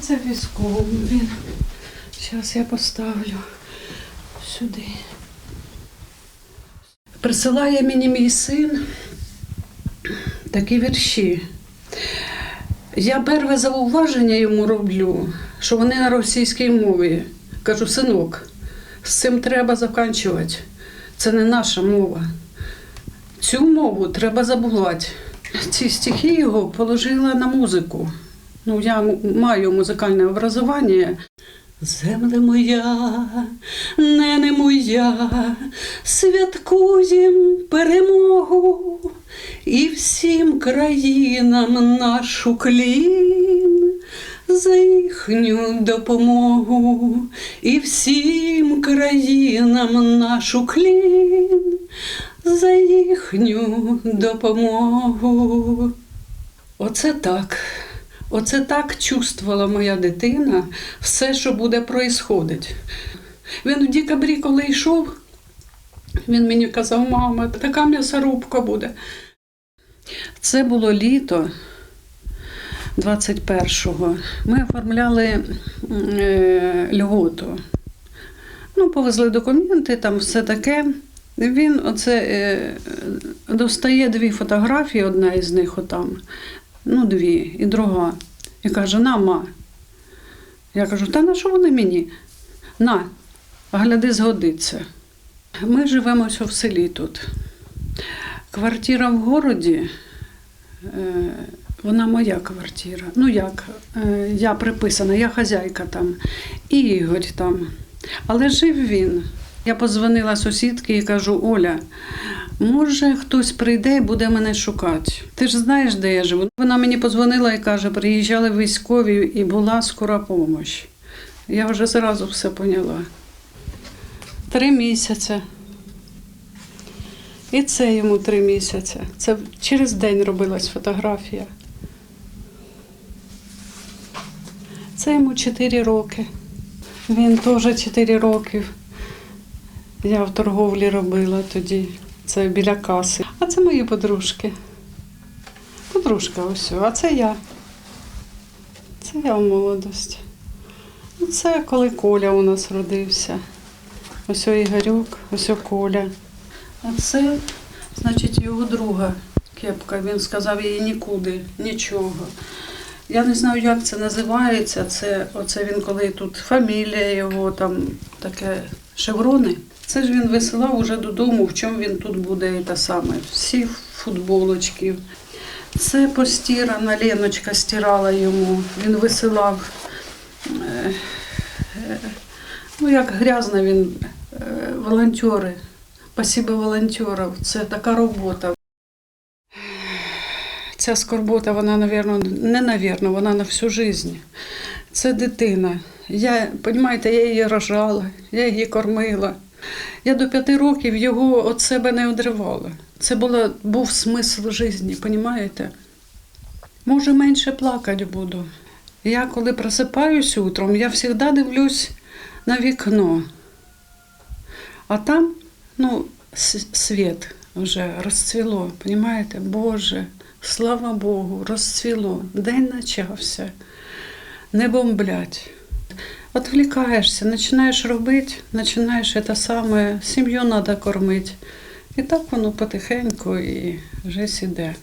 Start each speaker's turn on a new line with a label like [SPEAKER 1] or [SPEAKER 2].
[SPEAKER 1] це військовий. Він. Зараз я поставлю сюди. Присилає мені мій син такі вірші. Я перше зауваження йому роблю, що вони на російській мові. Кажу, синок, з цим треба закінчувати. Це не наша мова. Цю мову треба забувати. Ці стихи його положила на музику. Ну, я маю музикальне образування. Земле моя, нене моя, святкуєм перемогу і всім країнам нашу клін за їхню допомогу, і всім країнам нашу клін за їхню допомогу. Оце так. Оце так чувствувала моя дитина все, що буде проїсходити. Він в декабрі, коли йшов, він мені казав, мама, така м'ясорубка буде. Це було літо 21-го. Ми оформляли е, льготу. Ну, повезли документи, там все таке. Він оце е, достає дві фотографії, одна із них отам, ну, дві, і друга. І каже: на, ма. Я кажу, та на що вони мені? На, гляди, згодиться. Ми живемо в селі тут. Квартира в городі, е, вона моя квартира. Ну як, е, я приписана, я хазяйка там, і Ігор там. Але жив він. Я позвонила сусідці і кажу: Оля, може хтось прийде і буде мене шукати. Ти ж знаєш, де я живу. Вона мені позвонила і каже, приїжджали військові і була скора допомога. Я вже зразу все поняла. Три місяці. І це йому три місяці. Це через день робилась фотографія. Це йому чотири роки. Він теж чотири роки. Я в торговлі робила тоді. Це біля каси. А це мої подружки. Подружка ось, а це я. Це я в молодості. Ну, Це коли Коля у нас родився. Ось Ігорюк, ось Коля. А це, значить, його друга кепка. Він сказав їй нікуди, нічого. Я не знаю, як це називається. Це оце він коли тут фамілія його, там таке шеврони. Це ж він висилав уже додому, в чому він тут буде і те саме. Всі футболочки. Це постірана, Леночка стирала йому. Він висилав. е, е, Ну, як грязно він, е, волонтери. Спасибо волонтерам. Це така робота. Ця скорбота, вона, навірно, не навірно, вона на всю життя. Це дитина. Я, розумієте, я її рожала, я її кормила. Я до п'яти років його від себе не одривала. Це було, був смисл життя, розумієте? Може, менше плакати буду. Я коли просипаюсь утром, я завжди дивлюсь на вікно. А там, ну, світ вже розцвіло, розумієте? Боже, слава Богу, розцвіло, день почався, не бомблять. Отвлікаєшся, починаєш робити, починаєш це саме, сім'ю треба кормити. І так воно потихеньку і вже іде.